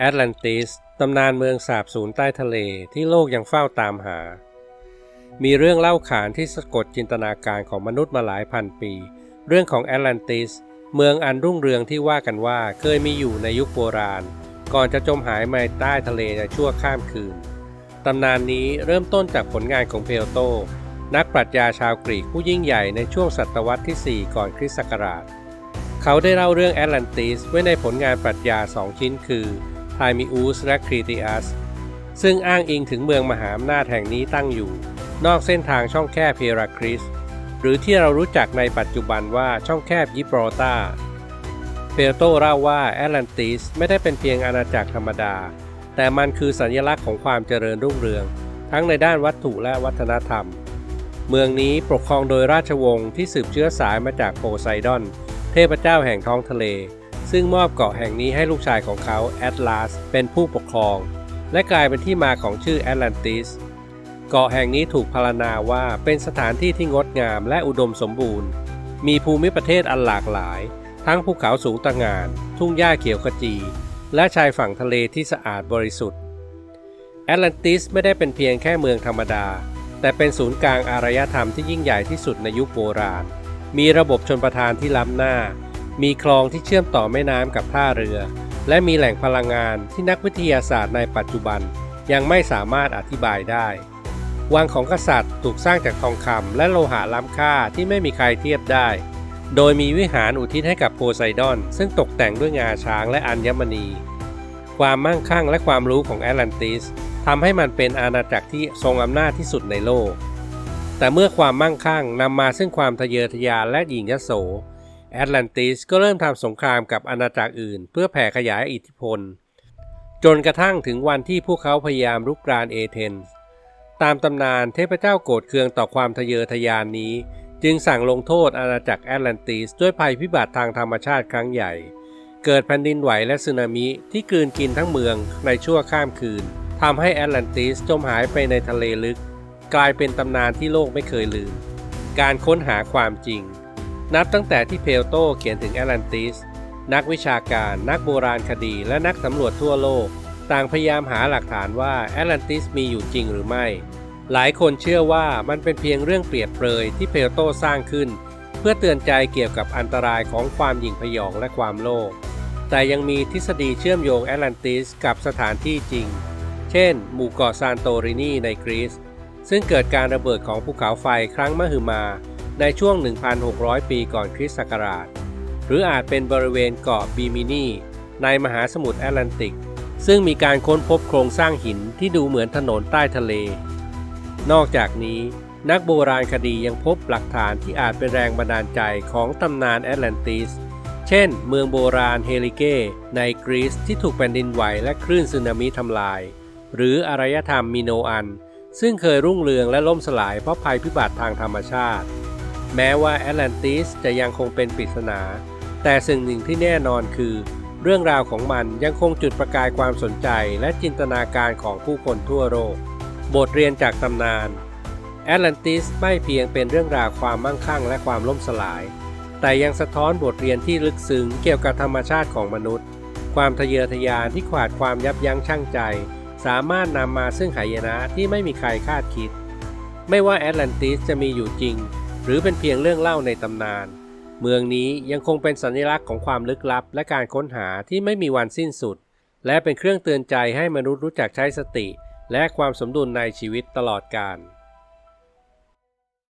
แอตแลนติสตำนานเมืองสาบสูญใต้ทะเลที่โลกยังเฝ้าตามหา มีเรื่องเล่าขานที่สะกดจินตนาการของมนุษย์มาหลายพันปี เรื่องของแอตแลนติส เมืองอันรุ่งเรืองที่ว่ากันว่าเคยมีอยู่ในยุคโบราณ ก่อนจะจมหายมาใต้ทะเลในชั่วข้ามคืน ตำนานนี้เริ่มต้นจากผลงานของเพลโต นักปรัชญาชาวกรีกผู้ยิ่งใหญ่ในช่วงศตวรรษที่ 4 ก่อนคริสต์ศักราช เขาได้เล่าเรื่องแอตแลนติสไว้ในผลงานปรัชญาสองชิ้นคือ ไทมิอุสและครีติอัสซึ่งอ้างอิงถึงเมืองมหาอำนาจแห่งนี้ตั้งอยู่ นอกเส้นทางช่องแคบเพราคริส หรือที่เรารู้จักในปัจจุบันว่าช่องแคบยิบรอตาเปโตเล่าว่าแอตแลนติสไม่ได้เป็นเพียงอาณาจักรธรรมดา แต่มันคือสัญลักษณ์ของความเจริญรุ่งเรือง ทั้งในด้านวัตถุและวัฒนธรรม เมืองนี้ปกครองโดยราชวงศ์ที่สืบเชื้อสายมาจากโพไซดอน เทพเจ้าแห่งท้องทะเล ซึ่งมอบเกาะแห่งนี้ให้ลูกชายของเขาแอตลาสเป็นผู้ปกครอง และกลายเป็นที่มาของชื่อแอตแลนติสเกาะแห่งนี้ถูกพรรณนาว่าเป็นสถานที่ที่งดงามและอุดมสมบูรณ์ มีภูมิประเทศอันหลากหลาย ทั้งภูเขาสูงตะงาน ทุ่งหญ้าเขียวขจี และชายฝั่งทะเลที่สะอาดบริสุทธิ์ แอตแลนติสไม่ได้เป็นเพียงแค่เมืองธรรมดา แต่เป็นศูนย์กลางอารยธรรมที่ยิ่งใหญ่ที่สุดในยุคโบราณ มีระบบชนประทานที่ล้ำหน้า มีคลองที่เชื่อมต่อแม่น้ำกับท่าเรือ และมีแหล่งพลังงานที่นักวิทยาศาสตร์ในปัจจุบัน ยังไม่สามารถอธิบายได้ วังของกษัตริย์ถูกสร้างจากทองคำและโลหะล้ำค่าที่ไม่มีใครเทียบได้ โดยมีวิหารอุทิศให้กับโพไซดอน ซึ่งตกแต่งด้วยงาช้างและอัญมณี ความมั่งคั่งและความรู้ของแอตแลนติสทำให้มันเป็นอาณาจักรที่ทรงอำนาจที่สุดในโลก แต่เมื่อความมั่งคั่งนำมาซึ่งความทะเยอทะยานและหยิ่งยโส แอตแลนติสก็เริ่มทำสงครามกับอาณาจักรอื่น เพื่อแผ่ขยายอิทธิพล จนกระทั่งถึงวันที่พวกเขาพยายามรุกรานเอเธนส์ตามตำนานเทพเจ้าโกรธเคืองต่อความทะเยอทะยานนี้ จึงสั่งลงโทษอาณาจักรแอตแลนติสด้วยภัยพิบัติทางธรรมชาติครั้งใหญ่ เกิดแผ่นดินไหวและสึนามิที่กลืนกินทั้งเมืองในชั่วข้ามคืนทำให้แอตแลนติสจมหายไปในทะเลลึก กลายเป็นตำนานที่โลกไม่เคยลืม การค้นหาความจริง นับตั้งแต่ที่เพลโตเขียนถึงแอตแลนติส นักวิชาการ นักโบราณคดี และนักสำรวจทั่วโลก ต่างพยายามหาหลักฐานว่าแอตแลนติสมีอยู่จริงหรือไม่ หลายคนเชื่อว่ามันเป็นเพียงเรื่องเปรียบเปรยที่เพลโตสร้างขึ้น เพื่อเตือนใจเกี่ยวกับอันตรายของความหยิ่งพยองและความโลภ แต่ยังมีทฤษฎีเชื่อมโยงแอตแลนติสกับสถานที่จริง เช่น หมู่เกาะซานโตรินีในกรีซ ซึ่งเกิดการระเบิดของภูเขาไฟครั้งมหึมา ในช่วง 1,600 ปีก่อนคริสต์ศักราช หรืออาจเป็นบริเวณเกาะบีมินีในมหาสมุทรแอตแลนติก ซึ่งมีการค้นพบโครงสร้างหินที่ดูเหมือนถนนใต้ทะเล นอกจากนี้นักโบราณคดียังพบหลักฐานที่อาจเป็นแรงบันดาลใจของตำนานแอตแลนติส เช่น เมืองโบราณเฮลิเก ในกรีซที่ถูกแผ่นดินไหวและคลื่นสึนามิทำลาย หรืออารยธรรมมิโนอัน ซึ่งเคยรุ่งเรืองและล่มสลายเพราะภัยพิบัติทางธรรมชาติ แม้ว่าแอตแลนติสจะยังคงเป็นปริศนา แต่สิ่งหนึ่งที่แน่นอนคือ เรื่องราวของมันยังคงจุดประกายความสนใจและจินตนาการของผู้คนทั่วโลก บทเรียนจากตำนานแอตแลนติสไม่เพียงเป็นเรื่องราวความมั่งคั่งและความล่มสลาย แต่ยังสะท้อนบทเรียนที่ลึกซึ้งเกี่ยวกับธรรมชาติของมนุษย์ ความทะเยอทะยานที่ขาดความยับยั้งชั่งใจ สามารถนำมาซึ่งหายนะที่ไม่มีใครคาดคิด ไม่ว่าแอตแลนติสจะมีอยู่จริง หรือเป็นเพียงเรื่องเล่าในตำนาน เมืองนี้ยังคงเป็นสัญลักษณ์ของความลึกลับ และการค้นหาที่ไม่มีวันสิ้นสุด และเป็นเครื่องเตือนใจให้มนุษย์รู้จักใช้สติ และความสมดุลในชีวิตตลอดกาล